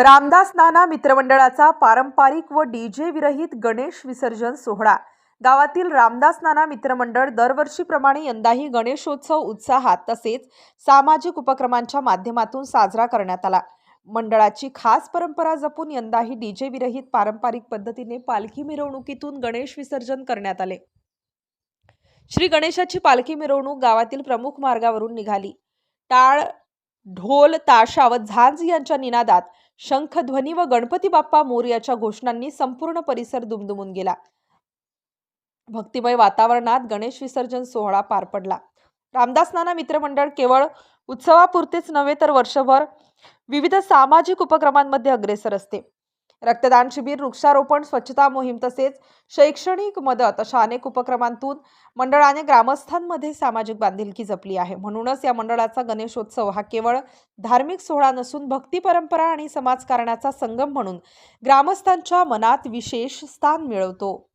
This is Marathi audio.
रामदास नाना मित्रमंडळाचा पारंपरिक व डीजे विरहित गणेश विसर्जन सोहळा. गावातील रामदास नाना मित्रमंडळ दरवर्षीप्रमाणे यंदाही गणेशोत्सव उत्साहात तसेच सामाजिक उपक्रमांच्या माध्यमातून साजरा करण्यात आला. मंडळाची खास परंपरा जपून यंदाही डीजे विरहित पारंपरिक पद्धतीने पालखी मिरवणुकीतून गणेश विसर्जन करण्यात आले. श्री गणेशाची पालखी मिरवणूक गावातील प्रमुख मार्गावरून निघाली. टाळ ढोल ताशा व झांज यांच्या निनादात शंखध्वनी व गणपती बाप्पा मोर्याच्या घोषणांनी संपूर्ण परिसर दुमदुमून गेला. भक्तिमय वातावरणात गणेश विसर्जन सोहळा पार पडला. रामदास नाना मित्रमंडळ केवळ उत्सवापुरतेच नव्हे तर वर्षभर विविध सामाजिक उपक्रमांमध्ये अग्रेसर असते. रक्तदान शिबिर वृक्षारोपण स्वच्छता मोहीम तसेच शैक्षणिक मदत अशा अनेक उपक्रमांतून मंडळाने ग्रामस्थांमध्ये सामाजिक बांधिलकी जपली आहे. म्हणूनच या मंडळाचा गणेशोत्सव हा केवळ धार्मिक सोहळा नसून भक्ती परंपरा आणि समाजकारणाचा संगम म्हणून ग्रामस्थांच्या मनात विशेष स्थान मिळवतो.